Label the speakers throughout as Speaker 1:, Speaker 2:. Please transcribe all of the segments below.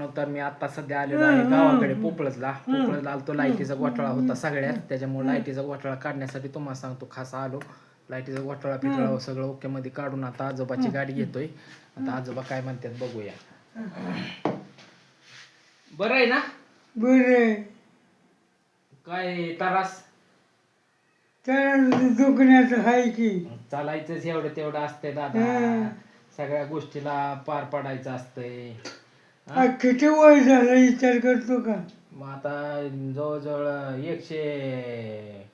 Speaker 1: मित्रांनो तर मी आता सध्या आलेलो आहे गावाकडे पोपळजला. पोपळजला आलतो लाईटीचा घोटाळा होता सगळ्यात. त्याच्यामुळे लाईटीचा घोटाळा काढण्यासाठी तुम्हाला सांगतो खास आलो. लाईटीचा घोटाळा पिटाळा सगळं ओके मध्ये काढून आता आजोबाची गाडी घेतोय. आता आजोबा काय म्हणतात बघूया. बरं आहे ना?
Speaker 2: बरे
Speaker 1: काय तरास?
Speaker 2: दुखण्याचं आहे की.
Speaker 1: चालायचंच एवढं तेवढं असतंय दादा. सगळ्या गोष्टीला पार पडायचं असतंय.
Speaker 2: आ, किती वय झालं विचार करतो का?
Speaker 1: मग आता जवळजवळ एकशे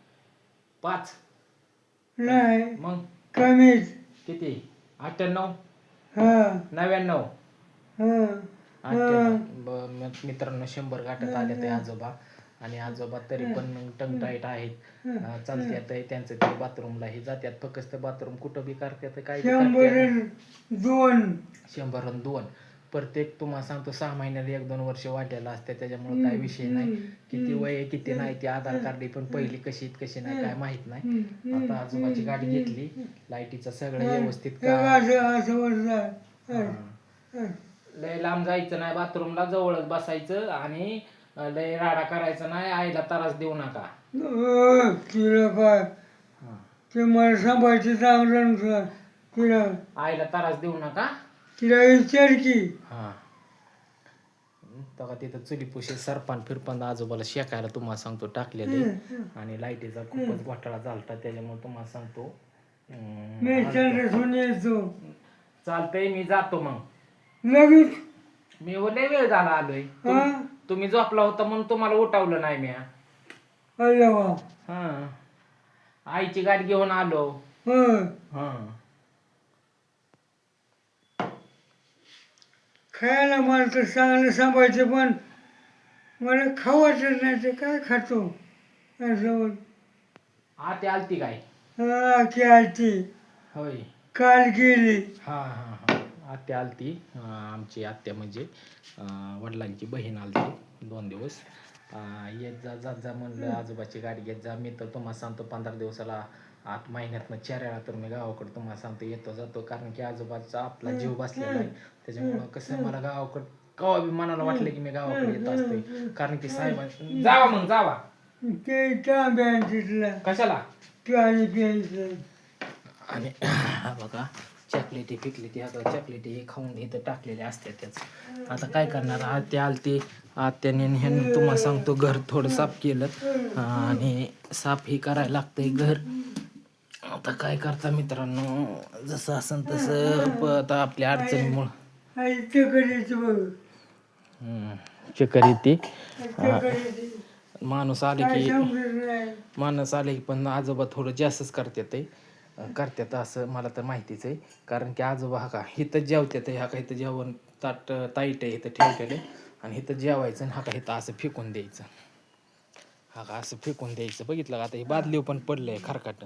Speaker 1: पाच.
Speaker 2: नाही
Speaker 1: मग?
Speaker 2: कमीच.
Speaker 1: किती? अठ्ठ्याण्णव?
Speaker 2: हा.
Speaker 1: नव्याण्णव?
Speaker 2: हा.
Speaker 1: अठ्ठ्याण्णव. ब- म- मित्रांनो शंभर गाठत आले ते आजोबा. आणि आजोबा तरी पण टंगटाईट आहेत. अं, चालत्यात आहे, त्यांचं ते बाथरूमला हे जात्यात. फक्त बाथरूम कुठं बी करतात काय बी
Speaker 2: शंभर
Speaker 1: करतात.
Speaker 2: दोन.
Speaker 1: शंभर आणि दोन. प्रत्येक तुम्हाला सांगतो सहा महिन्याला एक दोन वर्ष वाढलेला असते त्याच्यामुळे काय विषय नाही. किती वय आहे किती नाही ते आधार कार्ड पण पहिली कशी कशी नाही काय माहीत नाही. आता आजोबाची गाडी घेतली लाईटीचं सगळं व्यवस्थित. लय लांब जायचं नाही बाथरूमला जवळच बसायचं आणि लय राडा करायचा नाही आईला त्रास देऊ नका.
Speaker 2: तिला काय. ते मला
Speaker 1: आईला त्रास देऊ नका.
Speaker 2: तिला विचार की.
Speaker 1: हा. तेव्हा तिथं चुलीपुशी सरपान फिरपान आजोबाला शेकायला तुम्हाला सांगतो टाकलेले. आणि लाईटीचा खूपच घोटाळा झालता त्याच्यामुळे तुम्हाला सांगतो. अं,
Speaker 2: मी चंद्रसून येतो.
Speaker 1: चालतंय मी जातो मग.
Speaker 2: लगेच.
Speaker 1: मी लय वेळ झाला आलोय. तुम-
Speaker 2: हा?
Speaker 1: तुम्ही झोपला होता म्हणून तुम्हाला उठावलं नाही मी
Speaker 2: अरे वा.
Speaker 1: हा. आईची गाडी घेऊन आलो.
Speaker 2: हं
Speaker 1: हा.
Speaker 2: खायला मला तर चांगलं सांभाळते पण मला खावायचं नाही तर काय खातो? असं
Speaker 1: आते आलती काय?
Speaker 2: हा की आलती.
Speaker 1: होय.
Speaker 2: काल गेली.
Speaker 1: हा हा हा. आत्या आलती. अं, आमची आत्या म्हणजे अं, वडिलांची बहीण आलती दोन दिवस. अं, येत जा जात जा म्हणलं आजोबाची गाडी घेत जा. मी तर तुम्हाला सांगतो पंधरा दिवसाला आठ महिन्यातनं चार वेळा तर मी गावाकडे तुम्हाला सांगतो येतो जातो. कारण की आजोबाचा आपला जीव बसलेला आहे. त्याच्यामुळं कसं मला गावाकडं कवा बी मनाला वाटलं की मी गावाकडे येत असते कारण की साहेब जावा मग जावा.
Speaker 2: ते तांब्या तिथला
Speaker 1: कशाला? आणि हा बघा चॉकलेटी पिकलेटी आता चॉकलेटी हे खाऊन इथं टाकलेले असतात त्याच. आता काय करणार? आत्या आलती. आत्याने ह्याने तुम्हाला सांगतो घर थोडं साफ केलं. आणि साफ ही करायला लागतंय घर. आता काय करता मित्रांनो? जसं असन तसं प- आता आपल्या अडचणीमुळं.
Speaker 2: आणि चकडीचं बघ.
Speaker 1: हम्म, चक्कर येते माणूस आले की
Speaker 2: समजत नाही.
Speaker 1: माणूस आले की पण आजोबा थोडं जास्तच करतात ते अं, करतात असं मला तर माहितीच आहे. कारण की आजोबा हा का इथं जेवतात हा का इथं जेवण ताट ताईट आहे इथं ठेवलेले आणि इथं जेवायचं आणि हा का इथं असं फेकून द्यायचं. हा का असं फेकून द्यायचं. बघितलं का आता हे बादलीव पण पडलंय खरकाट.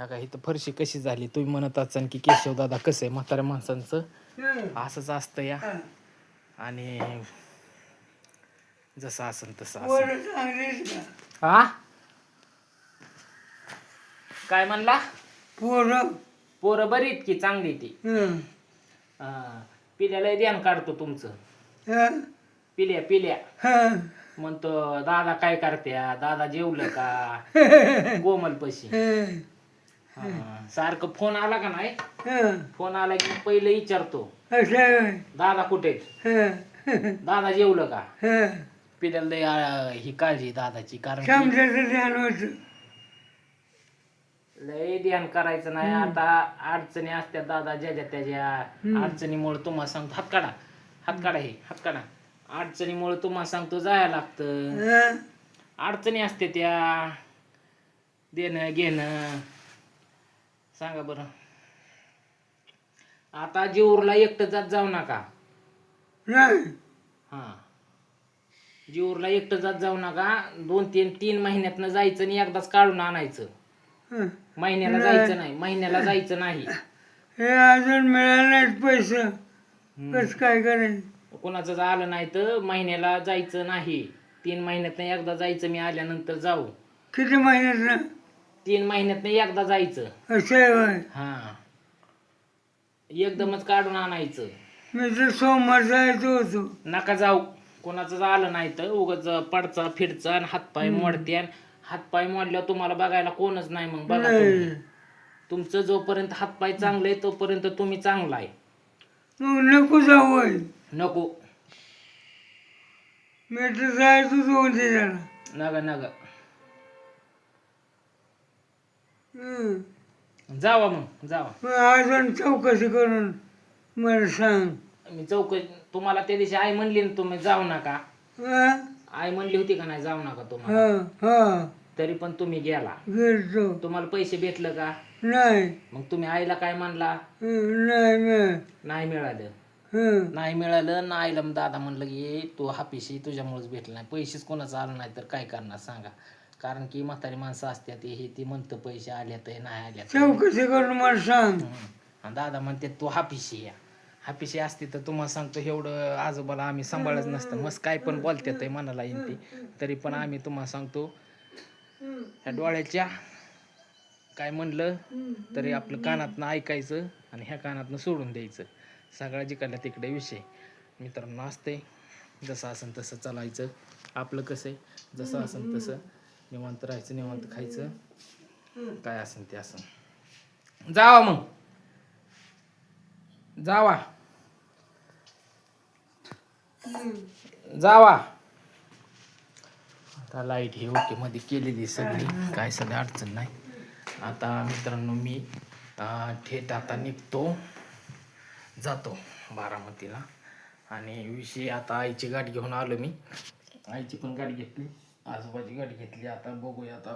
Speaker 1: हा का इथं फरशी कशी झाली? तुम्ही म्हणत असाल की केशव दादा कसं आहे म्हाताऱ्या माणसांचं. असंच असतं या. आणि जसं असन तसं हा? काय म्हणला?
Speaker 2: पोरं.
Speaker 1: पोरं बरी आहेत की चांगली ती?
Speaker 2: हं.
Speaker 1: पिल्याला ध्यान काढतो तुमचं. पिल्या पिल्या. म्हणतो दादा काय करत्या? दादा जेवलं का? कोमल पशी. सारखं फोन आला का नाही?
Speaker 2: हं.
Speaker 1: फोन आला की पहिले विचारतो. दादा कुठे. दादा जेवलं का. पिल्याला ही काळजी दादाची कारण लय ध्यान करायचं नाही. आता अडचणी असत्या दादा ज्याच्या त्याच्या अडचणीमुळे तुम्हाला सांगतो हात काढा. हात काढा हे हात काढा. अडचणीमुळे तुम्हाला सांगतो जायला लागतं. अडचणी असते त्या. देणं घेणं. सांगा बरं. आता जीवरला एकटं जात जाऊ नका. हा. जीवरला एकटं जात जाऊ नका. दोन तीन तीन महिन्यातनं जायचं आणि एकदाच काढून आणायचं. महिन्याला जायचं नाही. महिन्याला जायचं नाही.
Speaker 2: हे अजून मिळालं पैसे. कसं काय करायचं?
Speaker 1: कोणाचं आलं नाही तर महिन्याला जायचं नाही. तीन महिन्यातनं एकदा जायचं मी आल्यानंतर जाऊ.
Speaker 2: किती महिन्यात
Speaker 1: तीन महिन्यातनं एकदा जायचं.
Speaker 2: असं आहे होय.
Speaker 1: हा. एकदमच काढून आणायचं.
Speaker 2: मी तर सोमवार जायचो होतो.
Speaker 1: नका जाऊ. कोणाचं आलं नाही तर उगाच पडचा फिरचा आणि हातपाय मोडते आणि हातपाय मोडल्यावर तुम्हाला बघायला कोणच नाही मग बघा तुम्ही.
Speaker 2: नाही
Speaker 1: तुमचं जोपर्यंत हातपाय चांगले आहे तोपर्यंत तुम्ही चांगला आहे.
Speaker 2: मग नको जाऊ होय.
Speaker 1: नको.
Speaker 2: मी तर जायचोच होते त्याला
Speaker 1: नगा नगा.
Speaker 2: हं.
Speaker 1: जावा मग जावा.
Speaker 2: मग अजून चौकशी करून मला सांग.
Speaker 1: मी चौक तुम्हाला त्या दिवशी आई म्हणली ना तुम्ही जाऊ नका.
Speaker 2: हं?
Speaker 1: आई म्हणली होती का नाही जाऊ नका तुम्हाला.
Speaker 2: हा हा.
Speaker 1: तरी पण तुम्ही गेला.
Speaker 2: गेलतो.
Speaker 1: तुम्हाला पैसे भेटलं का?
Speaker 2: नाही.
Speaker 1: मग तुम्ही आईला काय म्हणला?
Speaker 2: हं, नाही मी
Speaker 1: नाही मिळालं.
Speaker 2: हं.
Speaker 1: नाही मिळालं ना आईला मग दादा म्हणलं की तू हापिशी तुझ्यामुळेच भेटलं नाही. पैसेच कोणाचं आलं नाही तर काय करणार सांगा. कारण की म्हातारी माणसं असतात हे ती म्हणतं पैसे आल्यात हे नाही आल्यात
Speaker 2: चौकशी करून मला सांग.
Speaker 1: हम्म. आणि दादा म्हणते तू हापिशी या. हापिशी असती तर तुम्हाला सांगतो एवढं आजोबाला आम्ही सांभाळच नसतं. मस्त काय पण बोलतात मनाला येईन ते. तरी पण आम्ही तुम्हाला सांगतो ह्या डोळ्याच्या काय म्हणलं तरी आपलं कानातनं ऐकायचं आणि ह्या कानातनं सोडून द्यायचं. सगळा जिकडला तिकडे विषय. मित्रांनो असते जसं असेल तसं चालायचं. आपलं कसं आहे? जसं असेल तसं. निवांत राहायचं निवांत खायचं. काय असेल ते असं जावा मग. जावा. जावा. आता लाइट ही ओके मध्ये केलेली सगळी. काय सगळी अडचण नाही. आता मित्रांनो मी थेट आता निघतो. जातो बारामतीला. आणि विषय आता आईची गाडी घेऊन आलो मी. आईची पण गाडी घेतली. आजोबाची गाडी घेतली आता बघूया आता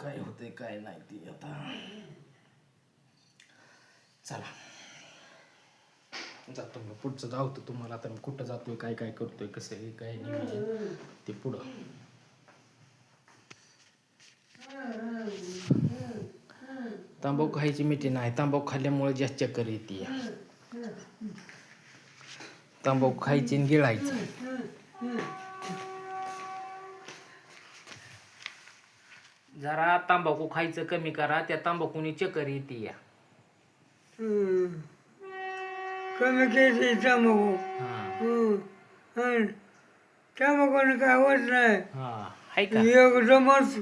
Speaker 1: काय होते काय नाही ती आता. चला. जातो मग पुढचं जाऊतो तुम्हाला आता मी कुठं जातोय काय काय करतोय कसं आहे काय नाही ते पुढं. तांबू खायची मिठी नाही तांबू खाल्ल्यामुळे जास्त चक्कर येते तांबू खायची आणि गिळायची. तांबाखू खायचं कमी करा त्या तांबाखूनी चक्कर येते या.
Speaker 2: कमी केली तंबाखू
Speaker 1: हा
Speaker 2: हं. तंबाखूने काय होत नाही
Speaker 1: हा हाय का
Speaker 2: एकदमच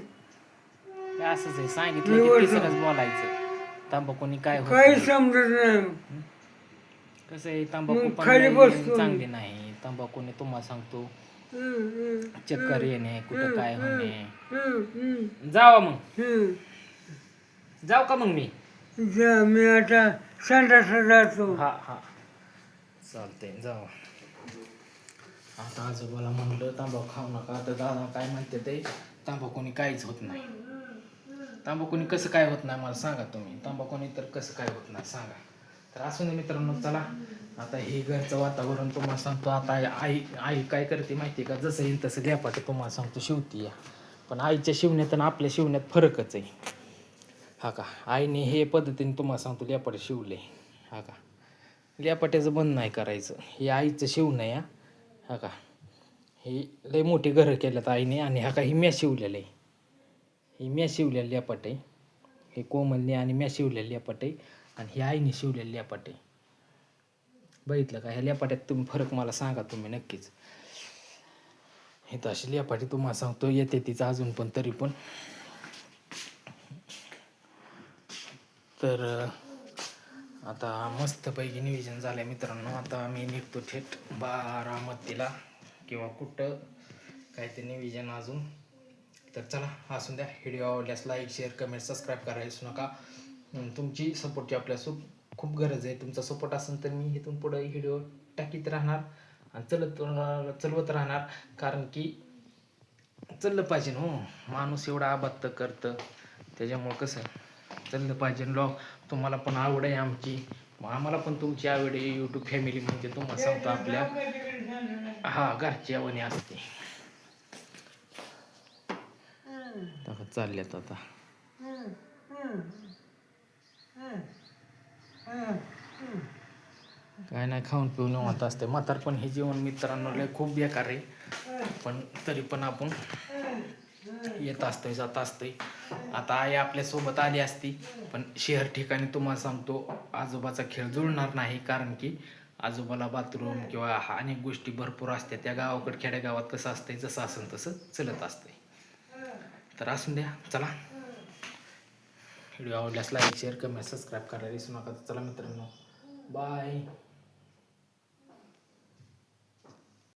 Speaker 1: हे असंच आहे सांगितलं की
Speaker 2: निवडलं.
Speaker 1: तिसरंच बोलायचं तांबाखूनी काय होत
Speaker 2: काही
Speaker 1: नाही.
Speaker 2: समजत नाही
Speaker 1: कसं आहे तंबाखू
Speaker 2: मग
Speaker 1: पण
Speaker 2: खाली
Speaker 1: लई
Speaker 2: बसतो.
Speaker 1: चांगली नाही तंबाखूने तुम्हाला सांगतो. चक्कर येणे कुठं काय होणे. जावा मग. जाऊ का मग मी?
Speaker 2: जा मी आता संडासला जातो.
Speaker 1: हा हा. चालतंय जाऊ आता आजोबाला म्हणलं तांबाखू खाऊ नका. तर दादा काय म्हणते ते? तांबाखूनी काहीच होत नाही. तांबाखूनी कसं काय होत नाही मला सांगा तुम्ही. तांबाखूनी तर कसं काय होत नाही सांगा. तर असू मित्रांनो चला. आता हे घरचं वातावरण तुम्हाला सांगतो. आता आई आई काय करते माहिती आहे का? जसं येईल तसं लेपाट तुम्हाला सांगतो शिवती या. पण आईच्या शिवण्यात आणि आपल्या शिवण्यात फरकच आहे. हा का? आईने हे पद्धतीने तुम्हाला सांगतो लेपाटे शिवले. हा का? लेपाट्याचं बंद नाही करायचं. हे आईचं शिवणं या हा. का? हे लय मोठी घरं केल्यात आईने आणि हा का? ही म्या शिवलेलं आहे. ही म्या शिवलेलं लेपाट. आहे हे कोमलने आणि म्या शिवलेलं लेपाट. आहे आणि ही आईने शिवलेलं लेपाटे. बघितलं का? ह्या लेपाट्यात तुम्ही फरक मला सांगा तुम्ही नक्कीच. हे तर अशी लेपाटी तुम्हाला सांगतो येते तिचं अजून पण तरी पण. तर आता मस्तपैकी नियोजन झालं आहे मित्रांनो. आता आम्ही निघतो थेट बारामतीला किंवा कुठं काय ते नियोजन अजून. तर चला असून द्या. व्हिडिओ आवडल्यास लाईक शेअर कमेंट सबस्क्राईब करायला विसरू नका. तुमची सपोर्टची आपल्या खूप खूप गरज आहे. तुमचा सपोर्ट असेल तर मी इथून पुढे व्हिडिओ टाकीत राहणार आणि चलत चलवत राहणार. कारण की चाललं पाहिजे हो. माणूस एवढा आबाद करतं. त्याच्यामुळं कसं चाललं पाहिजे. लॉग तुम्हाला पण आवड आहे आमची. आम्हाला पण तुमची आवड आहे. यूट्यूब फॅमिली म्हणजे तुम्हाला सांगतो आपल्या. हा घरची आवणी असते. चालल्यात आता. नाही नाही खाऊन पिऊन निवांत असते. म्हातार पण हे जीवन मित्रांनो लय खूप बेकार आहे. पण तरी पण आपण येत असतोय जात असतोय. आता आई आपल्यासोबत आली असती पण शहर ठिकाणी तुम्हाला सांगतो आजोबाचा खेळ जुळणार नाही. कारण की आजोबाला बाथरूम किंवा अनेक गोष्टी भरपूर असतात. त्या गावाकडे खेडेगावात कसं असतंय जसं असेल तसं चलत असतंय. तर असून द्या चला. व्हिडिओ आवडल्यास लाईक शेअर कमेंट सबस्क्राईब करायला विसरू नका. चला मित्रांनो. बाय.